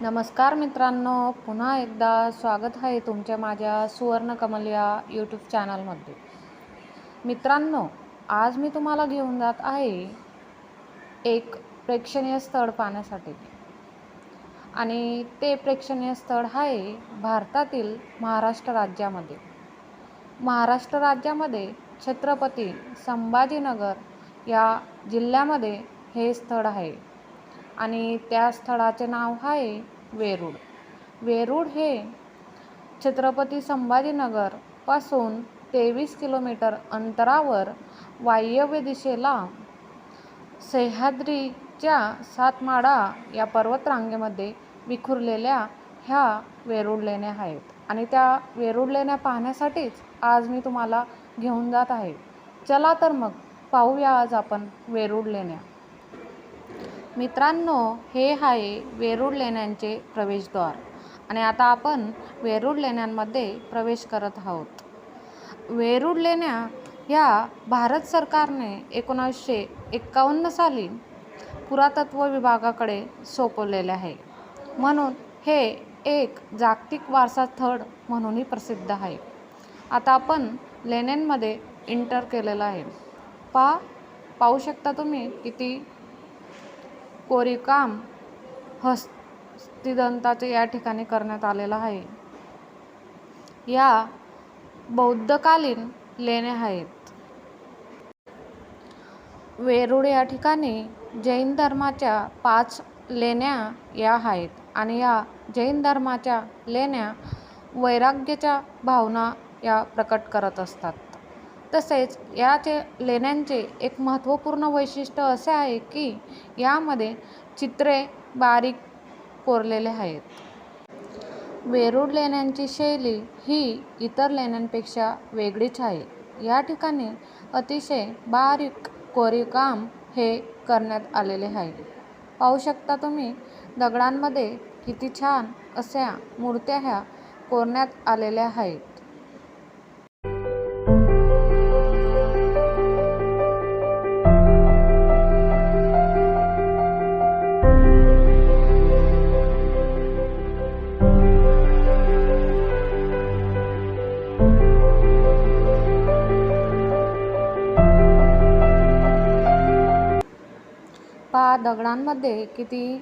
नमस्कार मित्रांनो पुन्हा एकदा स्वागत आहे तुमच्या माझ्या सुवर्णकमल या यूट्यूब चॅनलमध्ये मित्रांनो आज मी तुम्हाला घेऊन जात आहे एक प्रेक्षणीय स्थळ पाहण्यासाठी. आणि ते प्रेक्षणीय स्थळ आहे भारतातील महाराष्ट्र राज्यामध्ये. महाराष्ट्र राज्यामध्ये छत्रपती संभाजीनगर या जिल्ह्यामध्ये हे स्थळ आहे. आणि त्या स्थळाचे नाव आहे वेरूळ. वेरूळ हे छत्रपती संभाजीनगरपासून तेवीस किलोमीटर अंतरावर वायव्य दिशेला सह्याद्रीच्या सातमाडा या पर्वतरांगेमध्ये विखुरलेल्या ह्या वेरूळ लेण्या आहेत. आणि त्या वेरूळ लेण्या पाहण्यासाठीच आज मी तुम्हाला घेऊन जात आहे. चला तर मग पाहूया आज आपण वेरूळ लेण्या. मित्रांनो हे आहे वेरूळ लेण्यांचे प्रवेशद्वार. आणि आता आपण वेरूळ लेण्यांमध्ये प्रवेश करत आहोत. वेरूळ लेण्या ह्या भारत सरकारने एकोणावीसशे एक्कावन्न साली पुरातत्व विभागाकडे सोपवलेले आहे. म्हणून हे एक जागतिक वारसा स्थळ म्हणूनही प्रसिद्ध आहे. आता आपण लेण्यांमध्ये इंटर केलेलं आहे. पा पाहू शकता तुम्ही किती कोरीवकाम हस्तिदंताचे या ठिकाणी करण्यात आलेलं आहे. या बौद्धकालीन लेण्या आहेत. वेरूळ या ठिकाणी जैन धर्माच्या पाच लेण्या या आहेत आणि या जैन धर्माच्या लेण्या वैराग्याच्या भावना या प्रकट करत असतात. तसेच याचे लेण्यांचे एक महत्त्वपूर्ण वैशिष्ट्य असे आहे की यामध्ये चित्रे बारीक कोरलेले आहेत. वेरूळ लेण्यांची शैली ही इतर लेण्यांपेक्षा वेगळीच आहे. या ठिकाणी अतिशय बारीक कोरीवकाम हे करण्यात आलेले आहे. पाहू शकता तुम्ही दगडांमध्ये किती छान अशा मूर्त्या ह्या कोरण्यात आलेल्या आहेत. दगडांमध्ये किती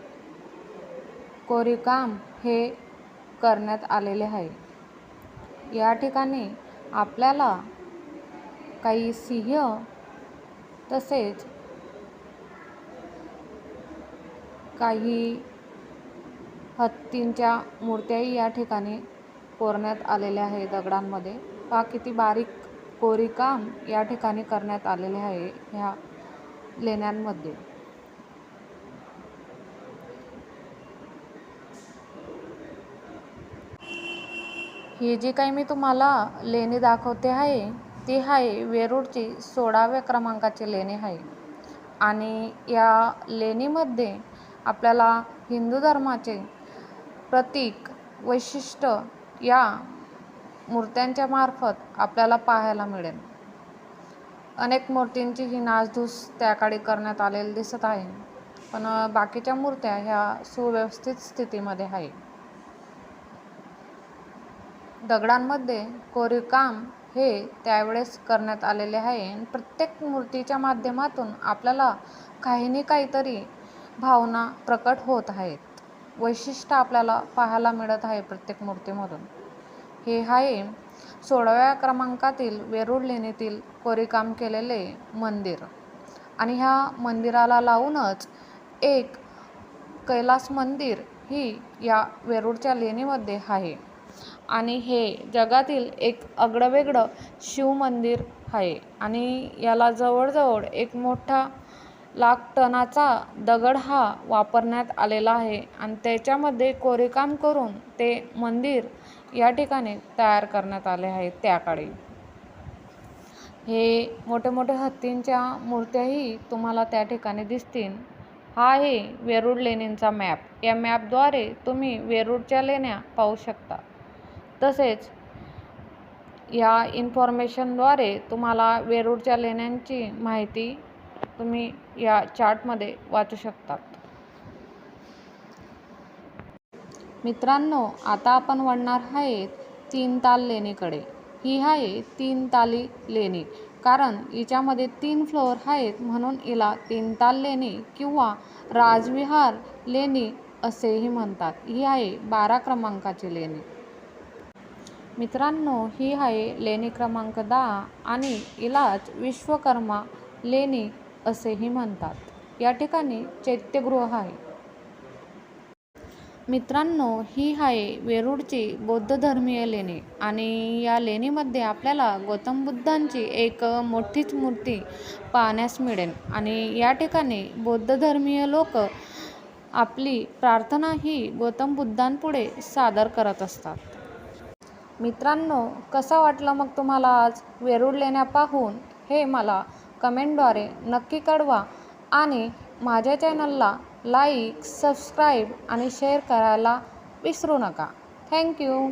कोरीवकाम हे करण्यात आलेले आहे. या ठिकाणी आपल्याला काही सिंह तसेच काही हत्तींच्या मूर्त्याही या ठिकाणी कोरण्यात आलेल्या आहे दगडांमध्ये. पहा किती बारीक कोरीकाम या ठिकाणी करण्यात आलेले आहे ह्या लेण्यांमध्ये. ही जी काही मी तुम्हाला लेणी दाखवते आहे ती आहे वेरूळची सोळाव्या क्रमांकाची लेणी आहे. आणि या लेणीमध्ये आपल्याला हिंदू धर्माचे प्रतीक वैशिष्ट्य या मूर्त्यांच्या मार्फत आपल्याला पाहायला मिळेल. अनेक मूर्तींची ही नासधूस त्याकाळी करण्यात आलेली दिसत आहे पण बाकीच्या मूर्त्या ह्या सुव्यवस्थित स्थितीमध्ये आहे. दगडांमध्ये कोरीवकाम हे त्यावेळेस करण्यात आलेले आहे. प्रत्येक मूर्तीच्या माध्यमातून आपल्याला काही ना काहीतरी भावना प्रकट होत आहेत. वैशिष्ट्य आपल्याला पाहायला मिळत आहे प्रत्येक मूर्तीमधून. हे आहे सोळाव्या क्रमांकातील वेरूळ लेणीतील कोरीवकाम केलेले मंदिर. आणि ह्या मंदिराला लावूनच एक कैलास मंदिर ही या वेरूळच्या लेणीमध्ये आहे. आणि हे जगातील एक आगळंवेगळं शिवमंदिर आहे. आणि याला जवळजवळ एक मोठा लाख टनाचा दगड हा वापरण्यात आलेला आहे आणि त्याच्यामध्ये कोरीवकाम करून ते मंदिर या ठिकाणी तयार करण्यात आले आहे त्या काळी हे मोठे मोठे हत्तींच्या मूर्त्याही तुम्हाला त्या ठिकाणी दिसतील. हा आहे वेरूळ लेणींचा मॅप. या मॅपद्वारे तुम्ही वेरूळच्या लेण्या पाहू शकता. तसेच या इन्फॉर्मेशनद्वारे तुम्हाला वेरूळच्या लेण्यांची माहिती तुम्ही या चार्टमध्ये वाचू शकतात. मित्रांनो आता आपण वळणार आहेत तीन ताल लेणीकडे. ही आहे तीन ताली लेणी. कारण हिच्यामध्ये तीन फ्लोअर आहेत म्हणून हिला तीन ताल लेणी किंवा राजविहार लेणी असेही म्हणतात. ही आहे बारा क्रमांकाची लेणी. मित्रांनो ही आहे लेणी क्रमांक दहा आणि इलाज विश्वकर्मा लेणी असेही म्हणतात. या ठिकाणी चैत्यगृह आहे. मित्रांनो ही आहे वेरूळची बौद्ध धर्मीय लेणी आणि या लेणीमध्ये आपल्याला गौतम बुद्धांची एक मोठीच मूर्ती पाहण्यास मिळेल आणि या ठिकाणी बौद्ध धर्मीय लोक आपली प्रार्थना ही गौतम बुद्धांपुढे सादर करत असतात. मित्रांनो कसा वाटला मग तुम्हाला आज वेरूळ लेण्या पाहून? हे मला कमेंटद्वारे नक्की कळवा आणि माझ्या चॅनलला लाईक सबस्क्राईब आणि शेअर करायला विसरू नका. थँक्यू.